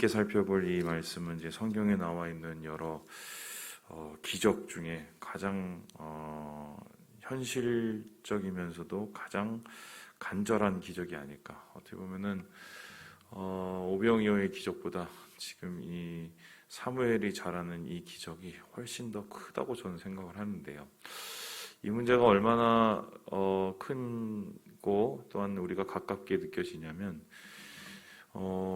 함께 살펴볼 이 말씀은 이제 성경에 나와 있는 여러 어, 기적 중에 가장 어, 현실적이면서도 가장 간절한 기적이 아닐까. 어떻게 보면은 어, 오병이어의 기적보다 지금 이 사무엘이 잘하는 이 기적이 훨씬 더 크다고 저는 생각을 하는데요. 이 문제가 얼마나 어, 큰고 또한 우리가 가깝게 느껴지냐면 어, 뭐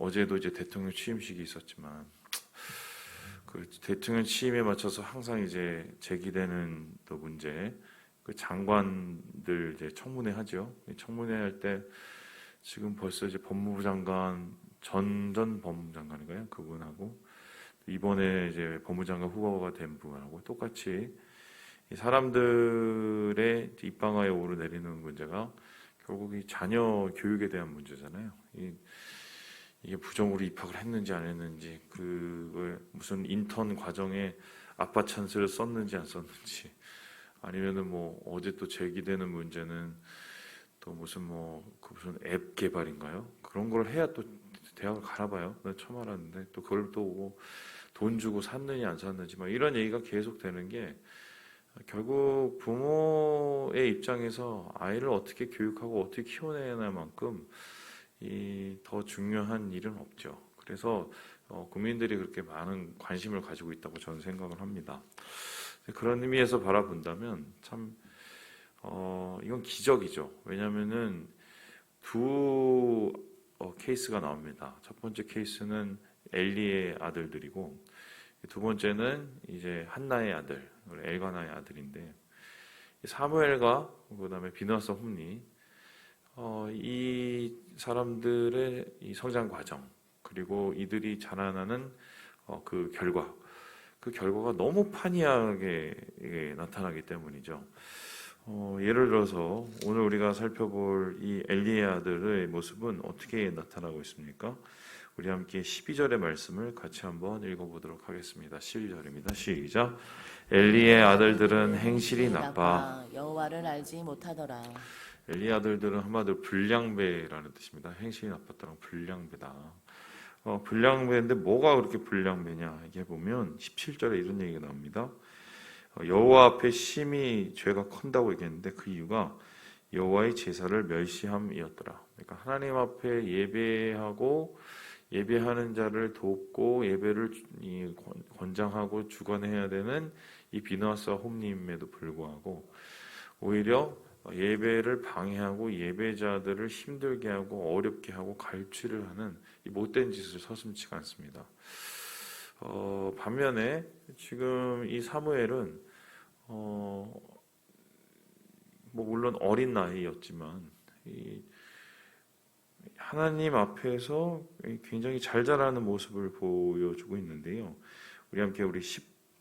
어제도 이제 대통령 취임식이 있었지만 그 대통령 취임에 맞춰서 항상 이제 제기되는 또 문제 그 장관들 이제 청문회 하죠. 청문회 할 때 지금 벌써 이제 법무부 장관 전전 법무부 장관인가요? 그분하고 이번에 이제 법무장관 후보가 된 분하고 똑같이 이 사람들의 입방아에 오르내리는 문제가 결국 이 자녀 교육에 대한 문제잖아요. 이, 이게 부정으로 입학을 했는지 안 했는지 그걸 무슨 인턴 과정에 아빠 찬스를 썼는지 안 썼는지 아니면은 뭐 어제 또 제기되는 문제는 또 무슨 뭐 그 무슨 앱 개발인가요? 그런 걸 해야 또 대학을 가나봐요. 나 처음 알았는데 또 그걸 또 돈 주고 샀느냐 안 샀는지 막 이런 얘기가 계속 되는 게 결국 부모의 입장에서 아이를 어떻게 교육하고 어떻게 키워내냐만큼 이 더 중요한 일은 없죠. 그래서 어, 국민들이 그렇게 많은 관심을 가지고 있다고 저는 생각을 합니다. 그런 의미에서 바라본다면 참 어, 이건 기적이죠. 왜냐하면은 두 어, 케이스가 나옵니다. 첫 번째 케이스는 엘리의 아들들이고 두 번째는 이제 한나의 아들, 엘가나의 아들인데 사무엘과 그다음에 비너스 홈리 어, 이 사람들의 이 성장 과정 그리고 이들이 자라나는 어, 그 결과 그 결과가 너무 판이하게 예, 나타나기 때문이죠. 어, 예를 들어서 오늘 우리가 살펴볼 이 엘리의 아들의 모습은 어떻게 나타나고 있습니까? 우리 함께 12절의 말씀을 같이 한번 읽어보도록 하겠습니다. 12절입니다. 시작. 엘리의 아들들은 행실이 나빠 여호와를 알지 못하더라. 엘리 아들들은 한마디로 불량배라는 뜻입니다. 행실이 나빴다는 불량배다. 어, 불량배인데 뭐가 그렇게 불량배냐 이게 보면 17절에 이런 얘기가 나옵니다. 어, 여호와 앞에 심히 죄가 큰다고 얘기했는데 그 이유가 여호와의 제사를 멸시함이었더라. 그러니까 하나님 앞에 예배하고 예배하는 자를 돕고 예배를 권장하고 주관해야 되는 이 비너스와 홈님에도 불구하고 오히려 예배를 방해하고 예배자들을 힘들게 하고 어렵게 하고 갈취를 하는 이 못된 짓을 서슴치가 않습니다. 어, 반면에 지금 이 사무엘은 어, 뭐 물론 어린 나이였지만 이 하나님 앞에서 굉장히 잘 자라는 모습을 보여주고 있는데요. 우리 함께 우리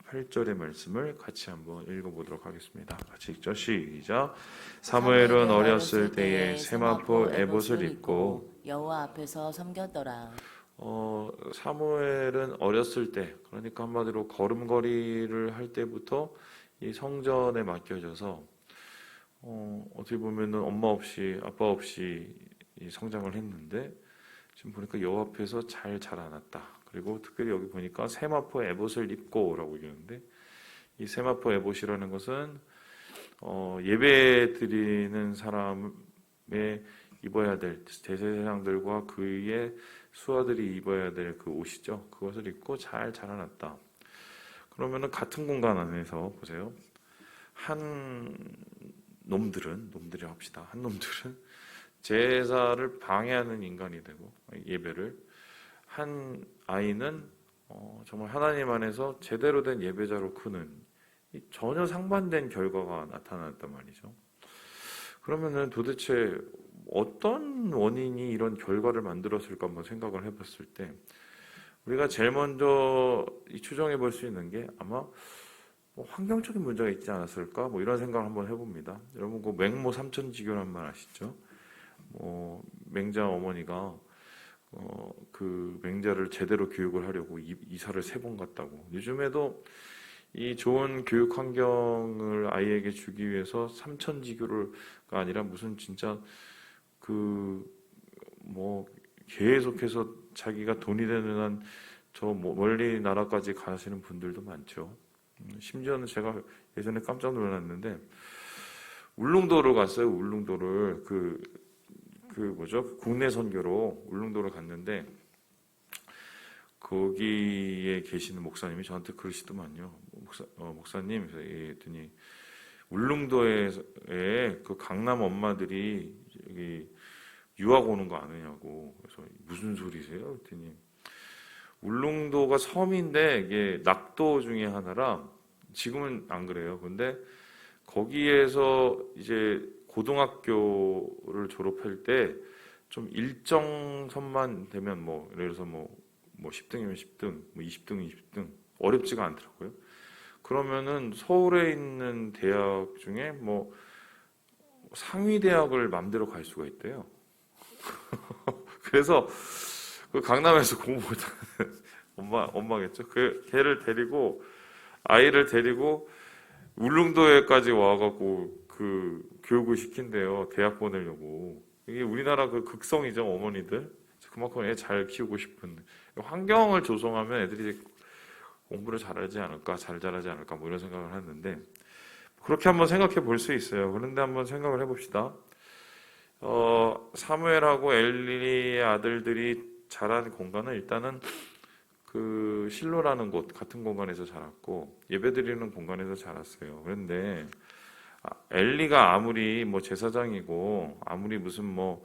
18절의 말씀을 같이 한번 읽어보도록 하겠습니다. 같이 읽죠. 시작. 사무엘은 어렸을 때에 세마포 에봇을 입고 여호와 앞에서 섬겼더라. 어, 사무엘은 어렸을 때, 그러니까 한마디로 걸음걸이를 할 때부터 이 성전에 맡겨져서 어, 어떻게 보면은 엄마 없이 아빠 없이 이 성장을 했는데 지금 보니까 여호 앞에서 잘 자라났다. 그리고 특별히 여기 보니까 세마포 에봇을 입고라고 얘기하는데 이 세마포 에봇이라는 것은 어, 예배 드리는 사람의 입어야 될 대제사장들과 그의 수하들이 입어야 될 그 옷이죠. 그것을 입고 잘 자라났다. 그러면은 같은 공간 안에서 보세요. 한 놈들은 놈들이 합시다. 한 놈들은 제사를 방해하는 인간이 되고 예배를 한 아이는 어, 정말 하나님 안에서 제대로 된 예배자로 크는 전혀 상반된 결과가 나타났단 말이죠. 그러면은 도대체 어떤 원인이 이런 결과를 만들었을까 한번 생각을 해봤을 때 우리가 제일 먼저 추정해 볼 수 있는 게 아마 뭐 환경적인 문제가 있지 않았을까 뭐 이런 생각을 한번 해봅니다. 여러분 그 맹모 삼천지교란 말 아시죠? 뭐 맹자 어머니가 어, 그 맹자를 제대로 교육을 하려고 이, 이사를 세 번 갔다고. 요즘에도 이 좋은 교육 환경을 아이에게 주기 위해서 삼천지교가 아니라 무슨 진짜 그 뭐 계속해서 자기가 돈이 되는 한 저 멀리 나라까지 가시는 분들도 많죠. 음, 심지어는 제가 예전에 깜짝 놀랐는데 울릉도를 갔어요. 울릉도를 그, 그 뭐죠? 국내 선교로 울릉도를 갔는데 거기에 계시는 목사님이 저한테 그러시더만요. 목사, 어, 목사님, 그래서 얘기했더니 울릉도에 그 강남 엄마들이 여기 유학 오는 거 아느냐고. 그래서 무슨 소리세요? 그랬더니 울릉도가 섬인데 이게 낙도 중에 하나라 지금은 안 그래요. 근데 거기에서 이제 고등학교를 졸업할 때 좀 일정 선만 되면 뭐 예를 들어서 뭐, 뭐 10등이면 10등, 뭐 20등, 20등 어렵지가 않더라고요. 그러면은 서울에 있는 대학 중에 뭐 상위 대학을 맘대로 갈 수가 있대요. 그래서 그 강남에서 공부 못하는 엄마 엄마겠죠. 그 걔를 데리고 아이를 데리고 울릉도에까지 와갖고 그 교육을 시킨대요. 대학 보내려고. 이게 우리나라 그 극성이죠 어머니들. 그만큼 애 잘 키우고 싶은 환경을 조성하면 애들이 공부를 잘하지 않을까, 잘 자라지 않을까 뭐 이런 생각을 하는데 그렇게 한번 생각해 볼 수 있어요. 그런데 한번 생각을 해봅시다. 어, 사무엘하고 엘리의 아들들이 자란 공간은 일단은 그 실로라는 곳 같은 공간에서 자랐고 예배드리는 공간에서 자랐어요. 그런데 아, 엘리가 아무리 뭐 제사장이고 아무리 무슨 뭐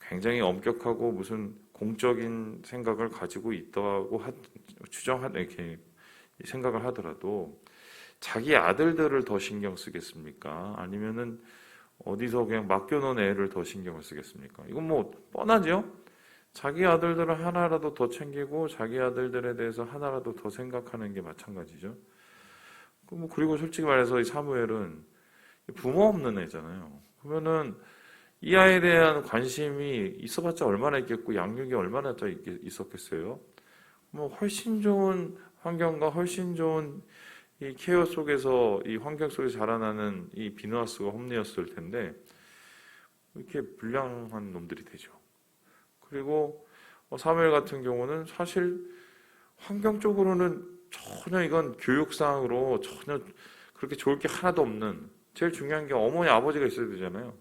굉장히 엄격하고 무슨 공적인 생각을 가지고 있다고 하, 추정하 이렇게 생각을 하더라도 자기 아들들을 더 신경 쓰겠습니까? 아니면은 어디서 그냥 맡겨놓은 애를 더 신경을 쓰겠습니까? 이건 뭐 뻔하죠. 자기 아들들을 하나라도 더 챙기고 자기 아들들에 대해서 하나라도 더 생각하는 게 마찬가지죠. 그뭐 그리고 솔직히 말해서 이 사무엘은 부모 없는 애잖아요. 그러면은 이 아이에 대한 관심이 있어봤자 얼마나 있겠고 양육이 얼마나 더 있- 있었겠어요. 뭐 훨씬 좋은 환경과 훨씬 좋은 이 케어 속에서 이 환경 속에서 자라나는 이 비누아스가 홈리였을 텐데 이렇게 불량한 놈들이 되죠. 그리고 어, 사무엘 같은 경우는 사실 환경적으로는 전혀 이건 교육상으로 전혀 그렇게 좋을 게 하나도 없는 제일 중요한 게 어머니 아버지가 있어야 되잖아요.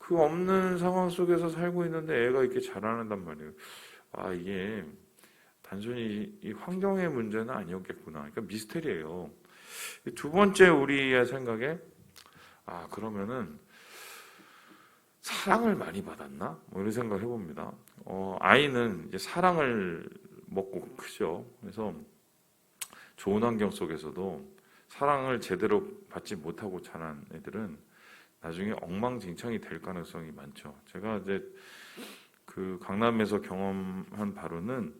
그 없는 상황 속에서 살고 있는데 애가 이렇게 자라난단 말이에요. 아 이게 단순히 이 환경의 문제는 아니었겠구나. 그러니까 미스테리예요. 두 번째 우리의 생각에 아 그러면은 사랑을 많이 받았나? 뭐 이런 생각을 해봅니다. 어, 아이는 이제 사랑을 먹고 크죠. 그래서 좋은 환경 속에서도 사랑을 제대로 받지 못하고 자란 애들은 나중에 엉망진창이 될 가능성이 많죠. 제가 이제 그 강남에서 경험한 바로는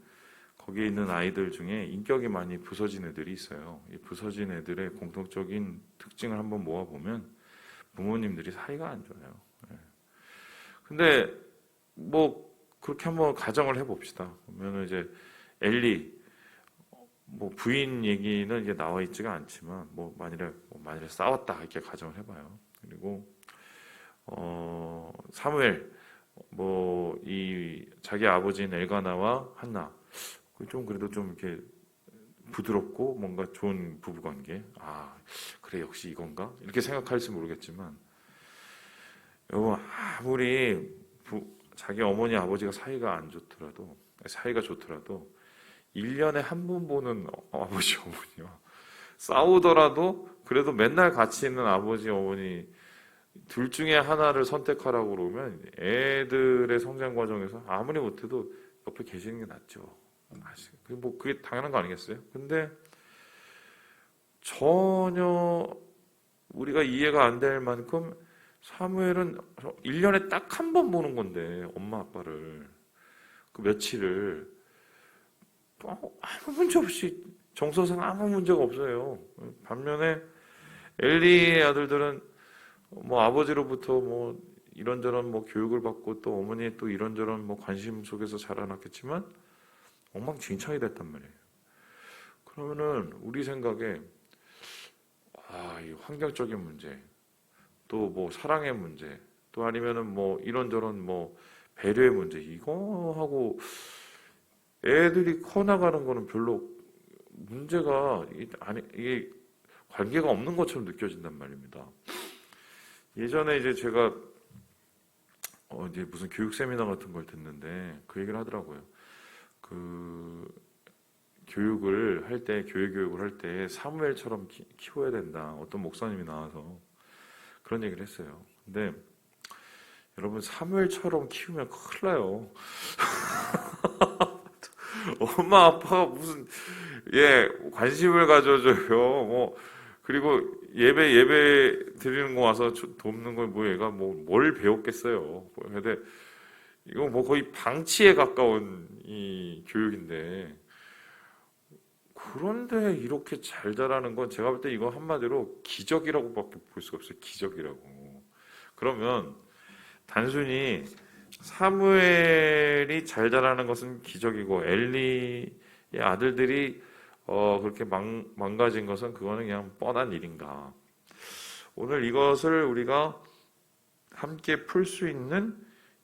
거기에 있는 아이들 중에 인격이 많이 부서진 애들이 있어요. 이 부서진 애들의 공통적인 특징을 한번 모아보면 부모님들이 사이가 안 좋아요. 예. 근데 뭐 그렇게 한번 가정을 해봅시다. 그러면 이제 엘리 뭐 부인 얘기는 이게 나와 있지가 않지만 뭐 만일에 뭐 만일에 싸웠다 이렇게 가정을 해봐요. 그리고 어 사무엘 뭐 이 자기 아버지인 엘가나와 한나 그좀 그래도 좀 이렇게 부드럽고 뭔가 좋은 부부 관계. 아 그래 역시 이건가 이렇게 생각할지 모르겠지만 여러분 아무리 부, 자기 어머니 아버지가 사이가 안 좋더라도 사이가 좋더라도 1년에 한 번 보는 어- 아버지 어머니와 싸우더라도 그래도 맨날 같이 있는 아버지 어머니 둘 중에 하나를 선택하라고 그러면 애들의 성장 과정에서 아무리 못해도 옆에 계시는 게 낫죠. 뭐 그게 당연한 거 아니겠어요? 근데 전혀 우리가 이해가 안 될 만큼 사무엘은 1년에 딱 한 번 보는 건데 엄마 아빠를 그 며칠을 어, 아무 문제 없이 정서상 아무 문제가 없어요. 반면에 엘리의 아들들은 뭐 아버지로부터 뭐 이런저런 뭐 교육을 받고 또 어머니의 또 이런저런 뭐 관심 속에서 자라났겠지만 엉망진창이 됐단 말이에요. 그러면은 우리 생각에 아, 이 환경적인 문제, 또 뭐 사랑의 문제, 또 아니면은 뭐 이런저런 뭐 배려의 문제 이거 하고 애들이 커 나가는 거는 별로 문제가 아니 이게 관계가 없는 것처럼 느껴진단 말입니다. 예전에 이제 제가 어 이제 무슨 교육 세미나 같은 걸 듣는데 그 얘기를 하더라고요. 그 교육을 할 때 교회 교육을 할 때 사무엘처럼 키, 키워야 된다. 어떤 목사님이 나와서 그런 얘기를 했어요. 근데 여러분 사무엘처럼 키우면 큰일 나요. 엄마 아빠가 무슨 예 관심을 가져줘요. 뭐 그리고 예배 예배 드리는 거 와서 주- 돕는 건뭐 얘가 뭐 뭘 배웠겠어요. 뭐 근데 이거 뭐 거의 방치에 가까운 이 교육인데 그런데 이렇게 잘 자라는 건 제가 볼 때 이거 한마디로 기적이라고밖에 볼 수가 없어요. 기적이라고. 그러면 단순히 사무엘이 잘 자라는 것은 기적이고 엘리의 아들들이 어 그렇게 망, 망가진 것은 그거는 그냥 뻔한 일인가. 오늘 이것을 우리가 함께 풀 수 있는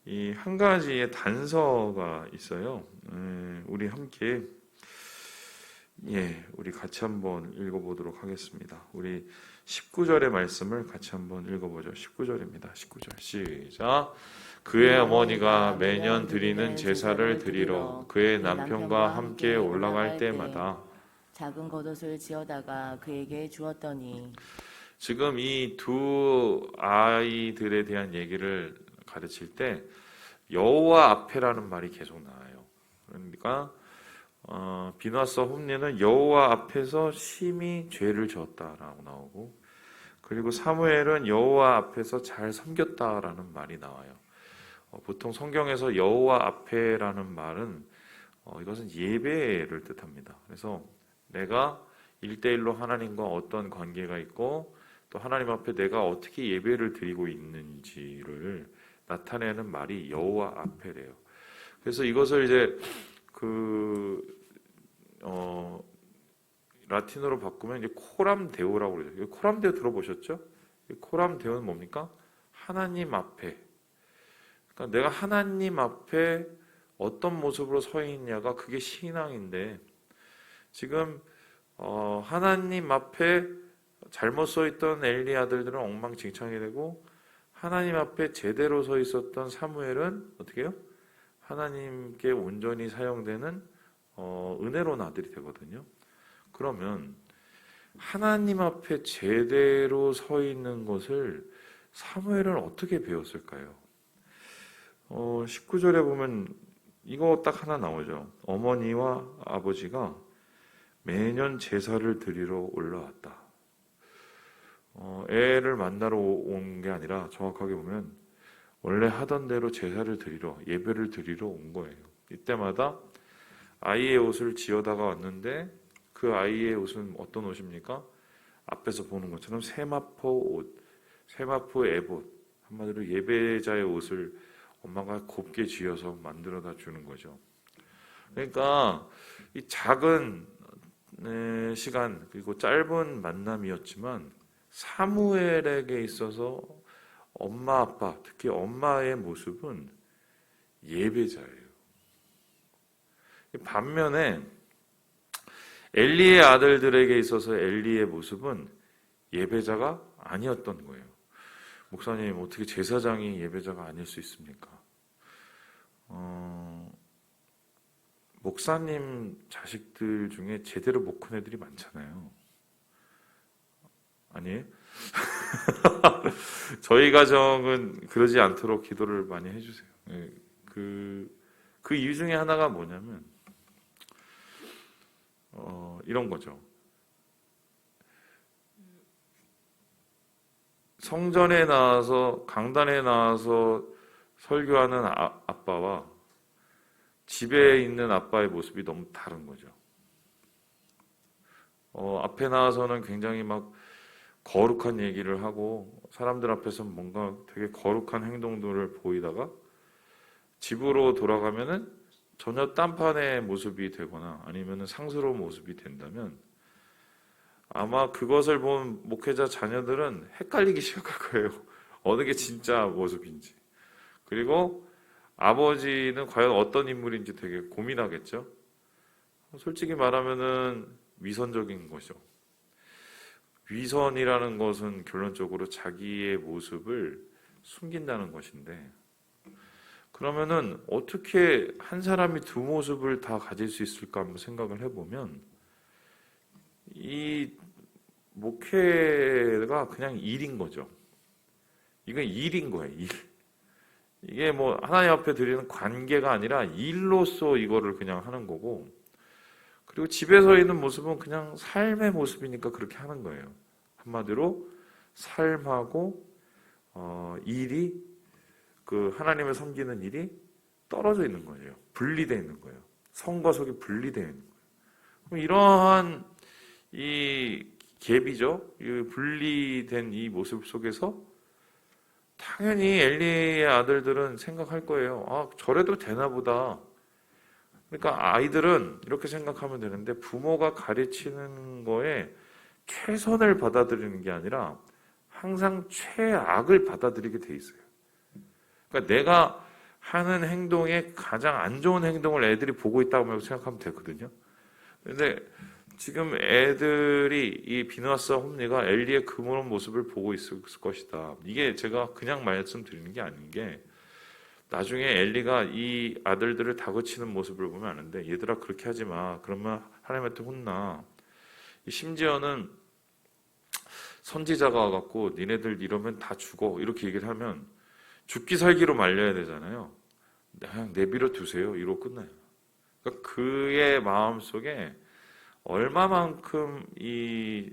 이 한 가지의 단서가 있어요. 음, 우리 함께 예, 우리 같이 한번 읽어보도록 하겠습니다. 우리 19절의 말씀을 같이 한번 읽어보죠. 19절입니다. 19절 시작. 그의 어머니가 매년 드리는 제사를 드리러 그의 남편과 함께 올라갈 때마다 작은 겉옷을 지어다가 그에게 주었더니 지금 이 두 아이들에 대한 얘기를 가르칠 때 여호와 앞에라는 말이 계속 나와요. 그러니까 어, 비나서 홈리는 여호와 앞에서 심히 죄를 지었다라고 나오고 그리고 사무엘은 여호와 앞에서 잘 섬겼다라는 말이 나와요. 어, 보통 성경에서 여호와 앞에라는 말은 어, 이것은 예배를 뜻합니다. 그래서 내가 일대일로 하나님과 어떤 관계가 있고 또 하나님 앞에 내가 어떻게 예배를 드리고 있는지를 나타내는 말이 여호와 앞에래요. 그래서 이것을 이제 그 어, 라틴어로 바꾸면 이제 코람 데오라고. 이 코람 데오 들어보셨죠? 이 코람 데오는 뭡니까? 하나님 앞에. 그러니까 내가 하나님 앞에 어떤 모습으로 서 있냐가 그게 신앙인데 지금 어, 하나님 앞에 잘못 서 있던 엘리 아들들은 엉망진창이 되고 하나님 앞에 제대로 서 있었던 사무엘은 어떻게 해요? 하나님께 온전히 사용되는 어, 은혜로운 아들이 되거든요. 그러면 하나님 앞에 제대로 서 있는 것을 사무엘은 어떻게 배웠을까요? 어, 19절에 보면 이거 딱 하나 나오죠. 어머니와 아버지가 매년 제사를 드리러 올라왔다. 어, 애를 만나러 온 게 아니라 정확하게 보면 원래 하던 대로 제사를 드리러 예배를 드리러 온 거예요. 이때마다 아이의 옷을 지어다가 왔는데 그 아이의 옷은 어떤 옷입니까? 앞에서 보는 것처럼 세마포 옷, 세마포 애봇 한마디로 예배자의 옷을 엄마가 곱게 지어서 만들어다 주는 거죠. 그러니까 이 작은 네, 시간 그리고 짧은 만남이었지만 사무엘에게 있어서 엄마 아빠 특히 엄마의 모습은 예배자예요. 반면에 엘리의 아들들에게 있어서 엘리의 모습은 예배자가 아니었던 거예요. 목사님 어떻게 제사장이 예배자가 아닐 수 있습니까? 어, 목사님 자식들 중에 제대로 못 큰 애들이 많잖아요. 아니에요? 저희 가정은 그러지 않도록 기도를 많이 해주세요. 예, 그, 그 이유 중에 하나가 뭐냐면, 어, 이런 거죠. 성전에 나와서, 강단에 나와서 설교하는 아, 아빠와 집에 있는 아빠의 모습이 너무 다른 거죠. 어, 앞에 나와서는 굉장히 막 거룩한 얘기를 하고 사람들 앞에서 뭔가 되게 거룩한 행동들을 보이다가 집으로 돌아가면은 전혀 딴판의 모습이 되거나 아니면은 상스러운 모습이 된다면 아마 그것을 본 목회자 자녀들은 헷갈리기 시작할 거예요. 어느 게 진짜 모습인지. 그리고 아버지는 과연 어떤 인물인지 되게 고민하겠죠. 솔직히 말하면은 위선적인 거죠. 위선이라는 것은 결론적으로 자기의 모습을 숨긴다는 것인데 그러면은 어떻게 한 사람이 두 모습을 다 가질 수 있을까 한번 생각을 해보면 이 목회가 그냥 일인 거죠. 이건 일인 거예요. 일. 이게 뭐 하나님 앞에 드리는 관계가 아니라 일로서 이거를 그냥 하는 거고 그리고 집에서 있는 모습은 그냥 삶의 모습이니까 그렇게 하는 거예요. 한마디로 삶하고 어, 일이 그 하나님을 섬기는 일이 떨어져 있는 거예요. 분리되어 있는 거예요. 성과 속이 분리되어 있는 거예요. 그럼 이러한 이 갭이죠. 이 분리된 이 모습 속에서 당연히 엘리의 아들들은 생각할 거예요. 아, 저래도 되나 보다. 그러니까 아이들은 이렇게 생각하면 되는데 부모가 가르치는 거에 최선을 받아들이는 게 아니라 항상 최악을 받아들이게 돼 있어요. 그러니까 내가 하는 행동에 가장 안 좋은 행동을 애들이 보고 있다고 생각하면 되거든요. 근데 지금 애들이 이 비누아스와 홈리가 엘리의 그런 모습을 보고 있을 것이다. 이게 제가 그냥 말씀드리는 게 아닌 게 나중에 엘리가 이 아들들을 다그치는 모습을 보면 아는데 얘들아 그렇게 하지 마. 그러면 하나님한테 혼나. 심지어는 선지자가 와갖고 니네들 이러면 다 죽어 이렇게 얘기를 하면 죽기 살기로 말려야 되잖아요. 그냥 내비려 두세요. 이러고 끝나요. 그러니까 그의 마음 속에 얼마만큼 이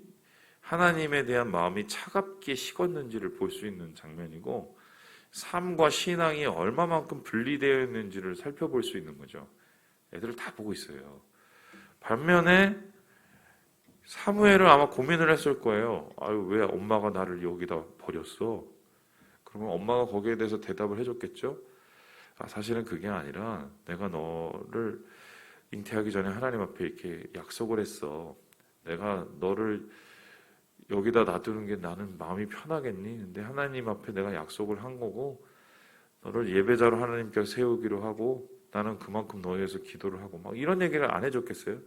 하나님에 대한 마음이 차갑게 식었는지를 볼 수 있는 장면이고 삶과 신앙이 얼마만큼 분리되어 있는지를 살펴볼 수 있는 거죠. 애들을 다 보고 있어요. 반면에 사무엘은 아마 고민을 했을 거예요. 아유 왜 엄마가 나를 여기다 버렸어? 그러면 엄마가 거기에 대해서 대답을 해줬겠죠. 아, 사실은 그게 아니라 내가 너를 잉태하기 전에 하나님 앞에 이렇게 약속을 했어. 내가 너를 여기다 놔두는 게 나는 마음이 편하겠니? 근데 하나님 앞에 내가 약속을 한 거고 너를 예배자로 하나님께서 세우기로 하고 나는 그만큼 너에 위해서 기도를 하고 막 이런 얘기를 안 해줬겠어요?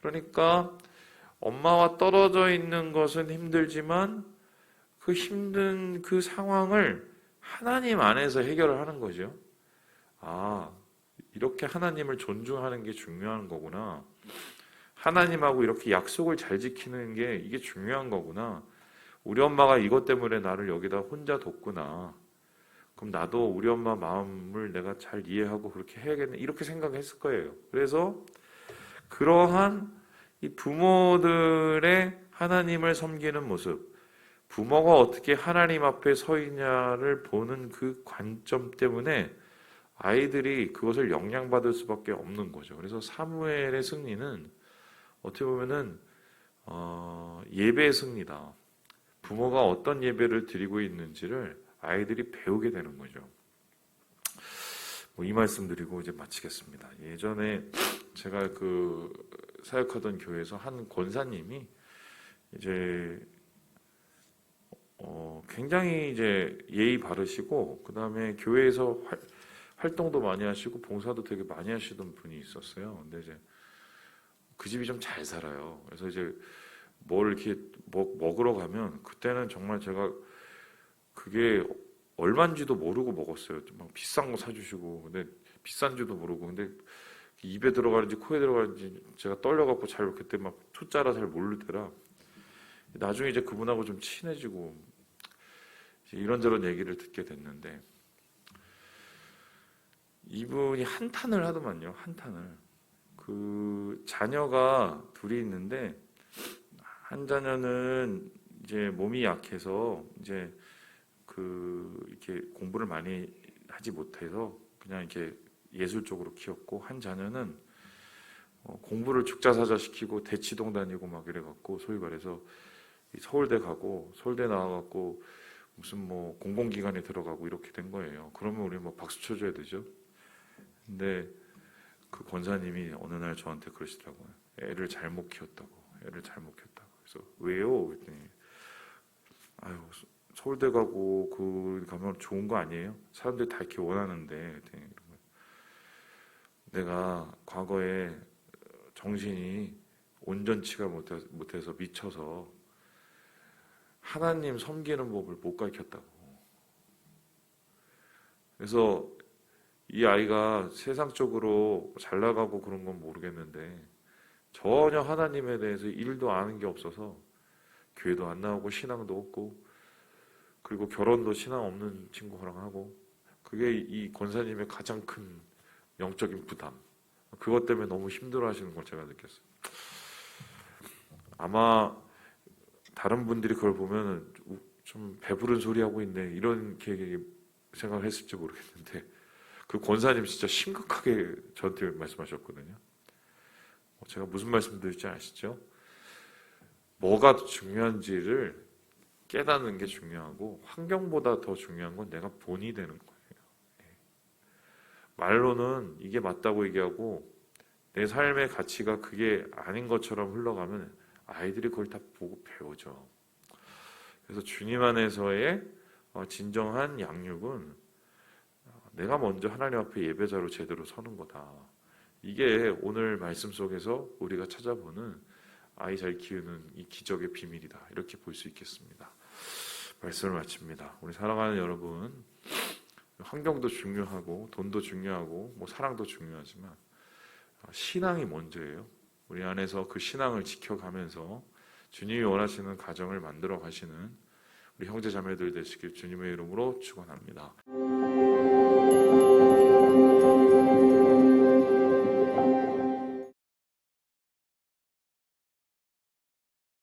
그러니까 엄마와 떨어져 있는 것은 힘들지만 그 힘든 그 상황을 하나님 안에서 해결을 하는 거죠. 아, 이렇게 하나님을 존중하는 게 중요한 거구나. 하나님하고 이렇게 약속을 잘 지키는 게 이게 중요한 거구나. 우리 엄마가 이것 때문에 나를 여기다 혼자 뒀구나. 그럼 나도 우리 엄마 마음을 내가 잘 이해하고 그렇게 해야겠네. 이렇게 생각했을 거예요. 그래서 그러한 이 부모들의 하나님을 섬기는 모습, 부모가 어떻게 하나님 앞에 서 있냐를 보는 그 관점 때문에 아이들이 그것을 영향받을 수밖에 없는 거죠. 그래서 사무엘의 승리는 어떻게 보면은 어, 예배의 승리다. 부모가 어떤 예배를 드리고 있는지를 아이들이 배우게 되는 거죠. 뭐 이 말씀 드리고 이제 마치겠습니다. 예전에 제가 그 사역하던 교회에서 한 권사님이 이제 어, 굉장히 이제 예의 바르시고 그 다음에 교회에서 활, 활동도 많이 하시고 봉사도 되게 많이 하시던 분이 있었어요. 근데 이제 그 집이 좀 잘 살아요. 그래서 이제 뭘 이렇게 먹, 먹으러 가면 그때는 정말 제가 그게 얼마인지도 모르고 먹었어요. 막 비싼 거 사주시고 근데 비싼지도 모르고 근데 입에 들어가는지 코에 들어가는지 제가 떨려갖고 잘 그때 막 초짜라 잘 모르더라. 나중에 이제 그분하고 좀 친해지고 이런저런 얘기를 듣게 됐는데 이분이 한탄을 하더만요. 한탄을 그 자녀가 둘이 있는데 한 자녀는 이제 몸이 약해서 이제 그 이렇게 공부를 많이 하지 못해서 그냥 이렇게 예술 쪽으로 키웠고 한 자녀는 어, 공부를 죽자사자 시키고 대치동 다니고 막 이래갖고 소위 말해서 이 서울대 가고 서울대 나와갖고 무슨 뭐 공공기관에 들어가고 이렇게 된 거예요. 그러면 우리 뭐 박수 쳐줘야 되죠. 근데 그 권사님이 어느 날 저한테 그러시더라고요. 애를 잘못 키웠다고. 애를 잘못 키웠다고. 그래서 왜요? 그랬더니 아유 서울대 가고 그 가면 좋은 거 아니에요? 사람들이 다 이렇게 원하는데 거. 내가 과거에 정신이 온전치가 못해- 못해서 미쳐서 하나님 섬기는 법을 못 가르쳤다고. 그래서 이 아이가 세상적으로 잘 나가고 그런 건 모르겠는데 전혀 하나님에 대해서 일도 아는 게 없어서 교회도 안 나오고 신앙도 없고 그리고 결혼도 신앙 없는 친구랑 하고 그게 이 권사님의 가장 큰 영적인 부담. 그것 때문에 너무 힘들어 하시는 걸 제가 느꼈어요. 아마 다른 분들이 그걸 보면 좀 배부른 소리 하고 있네 이렇게 생각을 했을지 모르겠는데 그 권사님 진짜 심각하게 저한테 말씀하셨거든요 어, 제가 무슨 말씀 드릴지 아시죠? 뭐가 중요한지를 깨닫는 게 중요하고 환경보다 더 중요한 건 내가 본이 되는 거예요. 예. 말로는 이게 맞다고 얘기하고 내 삶의 가치가 그게 아닌 것처럼 흘러가면 아이들이 그걸 다 보고 배우죠. 그래서 주님 안에서의 어, 진정한 양육은 어, 내가 먼저 하나님 앞에 예배자로 제대로 서는 거다. 이게 오늘 말씀 속에서 우리가 찾아보는 아이 잘 키우는 이 기적의 비밀이다. 이렇게 볼 수 있겠습니다. 말씀을 마칩니다. 우리 사랑하는 여러분, 환경도 중요하고 돈도 중요하고 뭐 사랑도 중요하지만 신앙이 먼저예요. 우리 안에서 그 신앙을 지켜가면서 주님이 원하시는 가정을 만들어 가시는 우리 형제 자매들 되시길 주님의 이름으로 축원합니다.